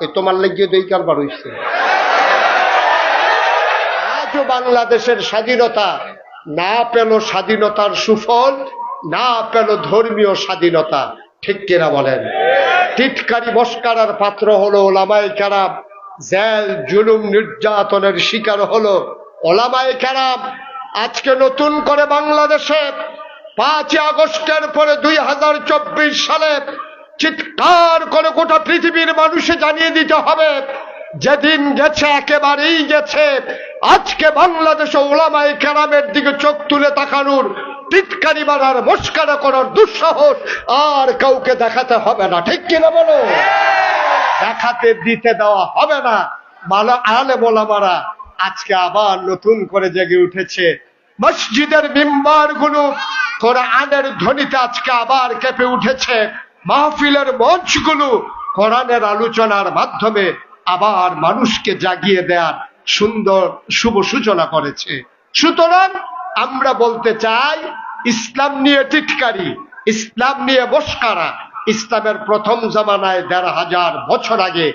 এই তোমার লেগে দুই কারবার হইছে। আজও বাংলাদেশের স্বাধীনতা না পেল স্বাধীনতার সুফল, না পেল ধর্মীয় স্বাধীনতা। ঠিক কিনা বলেন? টিটকারি মস্কারার পাত্র হলো ওলামাই কারাম। জেল, জুলুম, নির্যাতনের শিকার হলো ওলামাই কারাম। আজকে নতুন করে বাংলাদেশে পাঁচই আগস্টের পরে দুই হাজার চব্বিশ সালে চিৎকার করে গোটা পৃথিবীর মানুষে জানিয়ে দিতে হবে, যেদিন গেছে, একেবারেই গেছে। আজকে বাংলাদেশে ওলামাই কেরামের দিকে চোখ তুলে তাকানোর, টিটকারি মারার, মস্কারা করার দুঃসাহস আর কাউকে দেখাতে হবে না। ঠিক কিনা বলো? দেখাতে, দিতে দেওয়া হবে না। মালা আলে মোলামারা আজকে আবার নতুন করে জেগে উঠেছে। মসজিদের মিম্বারগুলো কোরআনের ধ্বনিতে আজকে আবার কেঁপে উঠেছে। মাহফিলের মঞ্চগুলো কোরআনের আলোচনার মাধ্যমে আবার মানুষকে জাগিয়ে দেওয়ার সুন্দর শুভ সূচনা করেছে। সুতরাং আমরা বলতে চাই, ইসলাম নিয়ে টিটকারি, ইসলাম নিয়ে বস্কারা ইসলামের প্রথম জামানায় দেড় হাজার বছর আগে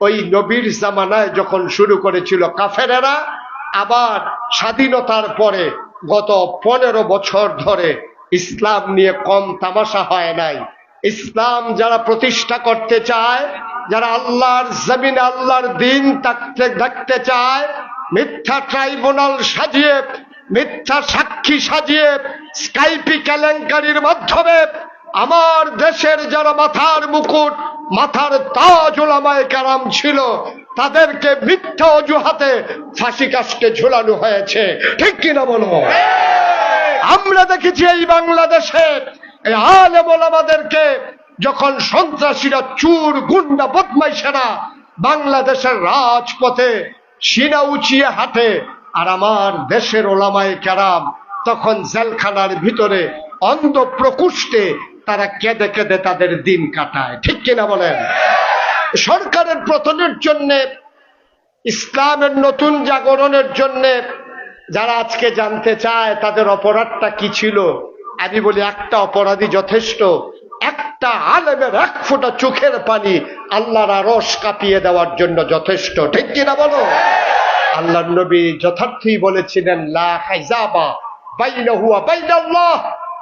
ওই নবীর জামানায় যখন শুরু করেছিল কাফেরেরা, আবার স্বাধীনতার পরে গত পনেরো বছর ধরে ইসলাম নিয়ে কম তামাশা হয় নাই। ইসলাম যারা প্রতিষ্ঠা করতে চায়, যারা আল্লাহর জমিন আল্লাহর দিন থাকতে, দেখতে চায়, মিথ্যা ট্রাইব্যুনাল সাজিয়ে, মিথ্যা সাক্ষী সাজিয়ে, স্কাইপি কেলেঙ্কারির মাধ্যমে আমার দেশের যারা মাথার মুকুট, মাথার তাজ ওলামায় কারাম ছিল, তাদেরকে মিথ্যা অজুহাতে ফাঁসি কাশকে ঝুলানো হয়েছে। ঠিক কিনা বলো? আমরা দেখেছি এই বাংলাদেশে এই আলেম ওলামাদেরকে যখন সন্ত্রাসীরা চুর, গুন্ডা, বদমাইশেরা বাংলাদেশের রাজপথে সিনা উঁচিয়ে হাঁটে, আর আমার দেশের ওলামায় কেরাম তখন জেলখানার ভিতরে অন্ধ প্রকুষ্টে তারা কেঁদে কেঁদে তাদের দিন কাটায়। ঠিক কিনা বলেন? সরকারের পতনের জন্য, ইসলামের নতুন জাগরণের জন্য যারা আজকে জানতে চায় তাদের অপরাধটা কি ছিল আমি বলি, একটা অপরাধী যথেষ্ট। একটা আলেমের এক ফোঁটা চোখের পানি আল্লাহর রস কাঁপিয়ে দেওয়ার জন্য যথেষ্ট। ঠিক কিনা বলো? আল্লাহ নবী যথার্থই বলেছিলেন, লা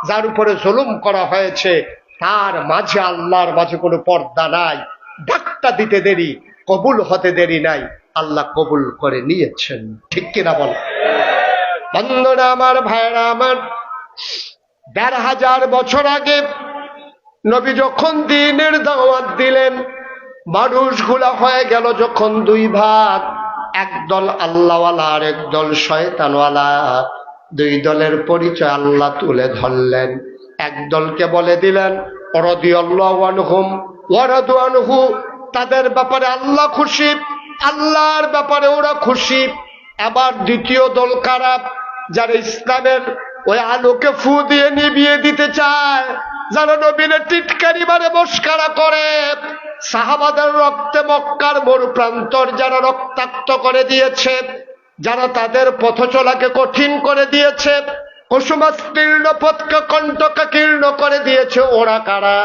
যার উপরে জুলুম করা হয়েছে, তার মাঝে আল্লাহর মাঝে কোনো পর্দা নাই। ডাকটা দিতে দেরি, কবুল হতে দেরি নাই। আল্লাহ কবুল করে নিয়েছেন। ঠিক কিনা বল? বন্ধুরা, আমার ভাইরা আমার দেড় হাজার বছর আগে নবী যখন দিনের দাওয়াত দিলেন, মানুষগুলা হয়ে গেল যখন দুই ভাগ। একদল আল্লাহওয়ালা আর একদল শয়তানওয়ালা। দুই দলের পরিচয় আল্লাহ তুলে ধরলেন। একদলকে বলে দিলেন অরদিয়াল্লাহুম ওয়ারাদুয়ানহু তাদের ব্যাপারে আল্লাহ খুশি, আল্লাহর ব্যাপারে ওরা খুশি। আবার দ্বিতীয় দল খারাপ যারা ইসলামের ওই আলোকে ফু দিয়ে নিবিয়ে দিতে চায় যারা নবীনের টিটকারি মারে মস্কারা করে। সাহাবাদের রক্তে মক্কার মরু প্রান্তর যারা রক্তাক্ত করে দিয়েছে, যারা তাদের পথ চলাকে কঠিন করে দিয়েছে, কুসুমাস্তীর্ণ পথকে কণ্ঠকাকীর্ণ করে দিয়েছে ওরা কারা?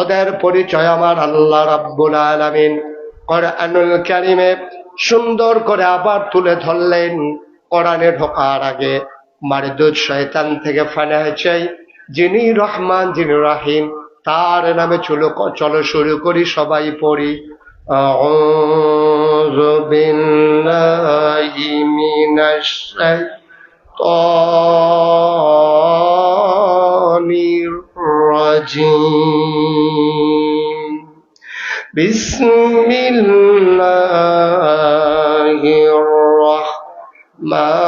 ওদের পরিচয় আমার আল্লাহ রাব্বুল আলামিন সুন্দর করে আবার তুলে ধরলেন, কোরআনে ঢোকার আগে। মারিদুদ শয়তান থেকে ফানায় চাই যিনি রহমান যিনি রাহিম তার নামে চলো চলো শুরু করি সবাই পড়ি أعوذ بالله من الشيطان الرجيم بسم الله الرحمن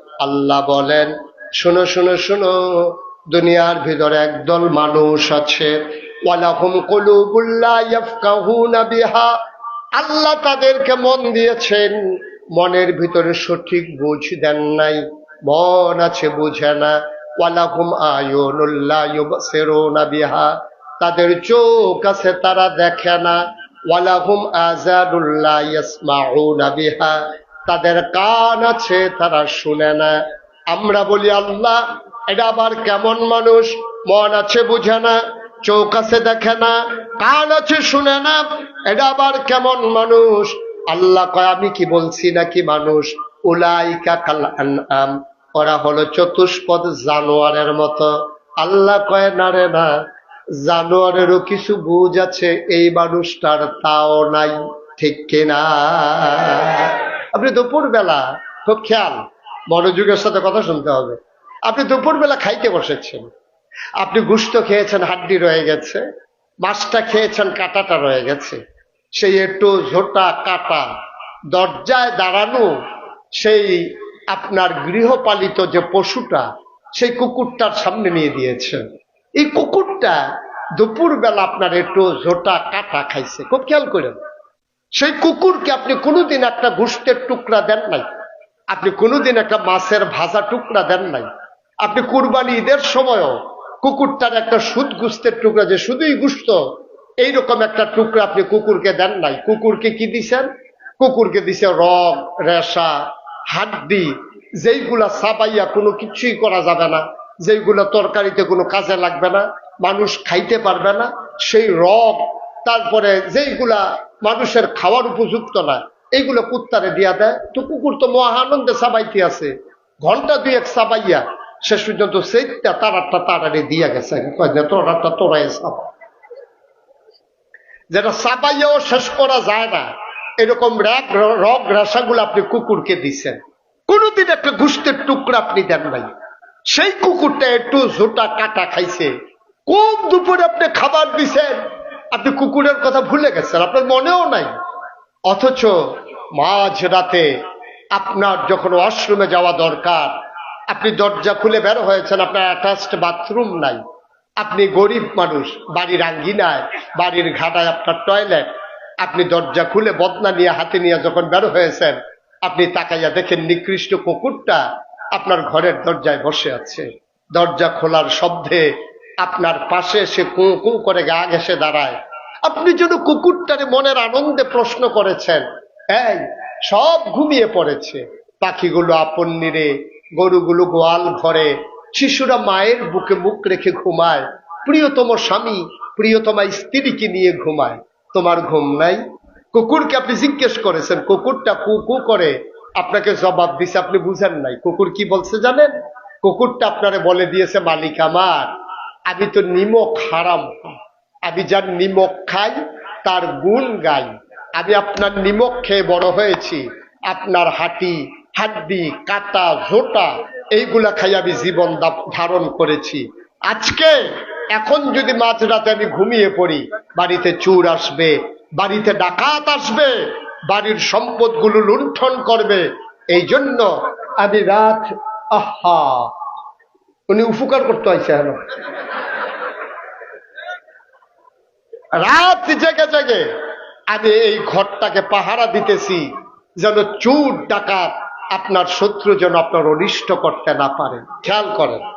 আল্লাহ বলেন, শুনো শুনো শুনো, দুনিয়ার ভিতরে একদল মানুষ আছে। ওয়ালাহুম আল্লাহ তাদেরকে মন দিয়েছেন, মনের ভিতরে সঠিক বুঝ দেন নাই, মন আছে বুঝে না। ওয়ালাহুম আয়ুনুল্লাহ বিহা। তাদের চোখ আছে, তারা দেখে না। ওয়ালাহুম ইয়াসমাউনা বিহা। তাদের কান আছে, তারা শুনে না। আমরা বলি, আল্লাহ, এটা আবার কেমন মানুষ? মন আছে বুঝে না, চোখ আছে দেখে না, কান আছে শুনে না, এটা আবার কেমন মানুষ? আল্লাহ কয়, আমি কি বলছি নাকি মানুষ? উলাইকা কাল আনআম, ওরা হলো চতুষ্পদ জানোয়ারের মতো। আল্লাহ কয়, না রে না, জানোয়ারেরও কিছু বুঝ আছে, এই মানুষটার তাও নাই, ঠিক কিনা? আপনি দুপুর বেলা খুব খেয়াল, মনোযোগের সাথে কথা শুনতে হবে। আপনি দুপুর বেলা খাইতে বসেছেন। আপনি গুস্ত খেয়েছেন, হাড্ডি রয়ে গেছে, মাছটা খেয়েছেন, কাটাটা রয়ে গেছে। সেই একটু ঝোটা, কাটা দরজায় দাঁড়ানো, সেই আপনার গৃহপালিত যে পশুটা, সেই কুকুরটার সামনে নিয়ে দিয়েছেন এই কুকুরটা দুপুরবেলা আপনার একটু ঝোটা, কাটা খাইছে। খুব খেয়াল করেন। সেই কুকুরকে আপনি কোনোদিন একটা গুস্তের টুকরা দেন নাই। আপনি কোনোদিন একটা মাছের ভাজা টুকরা দেন নাই। আপনি কুরবানি ঈদের সময়ও কুকুরটার একটা সুদ গুস্তের টুকরা, যে শুধুই গুস্ত এইরকম একটা টুকরা আপনি কুকুরকে দেন নাই। কুকুরকে কি দিছেন? কুকুরকে দিছে রগ রেশা, হাড্ডি, যেইগুলা সাবাইয়া কোনো কিছুই করা যাবে না, যেইগুলা তরকারিতে কোনো কাজে লাগবে না, মানুষ খাইতে পারবে না, সেই রগ তারপরে যেইগুলা মানুষের খাওয়ার উপযুক্ত না, এইগুলো কুত্তারে দিয়া দেয়। তো কুকুর তো মহানন্দে সাবাইতে আছে। ঘণ্টা দুই এক সাবাইয়া শেষ পর্যন্ত সেইটা তারাটা তারারে দিয়া গেছে। তোরাটা তোরাই সাবা যেটা সাবাইয়াও শেষ করা যায় না। এরকম র্যাগ, রগ, রেশাগুলো আপনি কুকুরকে দিচ্ছেন কোনোদিন একটা গুস্তের টুকরা আপনি দেন নাই। সেই কুকুরটা একটু ঝোটা কাটা খাইছে। কোন দুপুরে আপনি খাবার দিছেন। আপনি কুকুরের কথা ভুলে গেছেন, আপনার মনেও নাই। অথচ মাঝ রাতে আপনার যখন ওয়াশরুমে যাওয়া দরকার, আপনি দরজা খুলে বের হয়েছেন, আপনার অ্যাটাচড বাথরুম নাই। আপনি গরিব মানুষ, বাড়ির আঙ্গিনায়, বাড়ির ঘাটায় আপনার টয়লেট। আপনি দরজা খুলে বদনা নিয়ে হাতে নিয়ে যখন বের হয়েছেন, আপনি তাকাইয়া দেখেন নিকৃষ্ট কুকুরটা আপনার ঘরের দরজায় বসে আছে। দরজা খোলার শব্দে আপনার পাশে সে কু কু করে গা ঘেসে দাঁড়ায়। আপনি যেন কুকুরটারে মনের আনন্দে প্রশ্ন করেছেন, এই, সব ঘুমিয়ে পড়েছে। পাখিগুলো আপন নিরে, গরুগুলো গোয়াল ঘরে, শিশুরা মায়ের বুকে মুখ রেখে ঘুমায়। প্রিয়তম স্বামী প্রিয়তমা স্ত্রীকে নিয়ে ঘুমায়। তোমার ঘুম নাই? কুকুরকে আপনি জিজ্ঞেস করেছেন, কুকুরটা কু কু করে? আপনাকে জবাব দিছে, আপনি বুঝেন নাই। কুকুর কি বলছে জানেন? কুকুরটা আপনারে বলে দিয়েছে, মালিক আমার। আমি তো নিমক হারাম। আমি যার নিমক খাই, তার গুণ গাই। আমি আপনার নিমক খেয়ে বড় হয়েছি। আপনার হাঁটি, হাড্ডি, কাটা, ঝোটা, এইগুলা খাই আমি জীবন ধারণ করেছি। আজকে এখন যদি মাঝরাতে আমি ঘুমিয়ে পড়ি, বাড়িতে চুর আসবে, বাড়িতে ডাকাত আসবে, বাড়ির সম্পদগুলো লুণ্ঠন করবে, এই জন্য আমি রাত আহা! উনি উপকার করতে হয়েছে হ্যাঁ রাত জেগে জেগে আমি এই ঘরটাকে পাহারা দিতেছি যেন চুর ডাকাত আপনার শত্রু যেন আপনার অনিষ্ট করতে না পারে। খেয়াল করেন।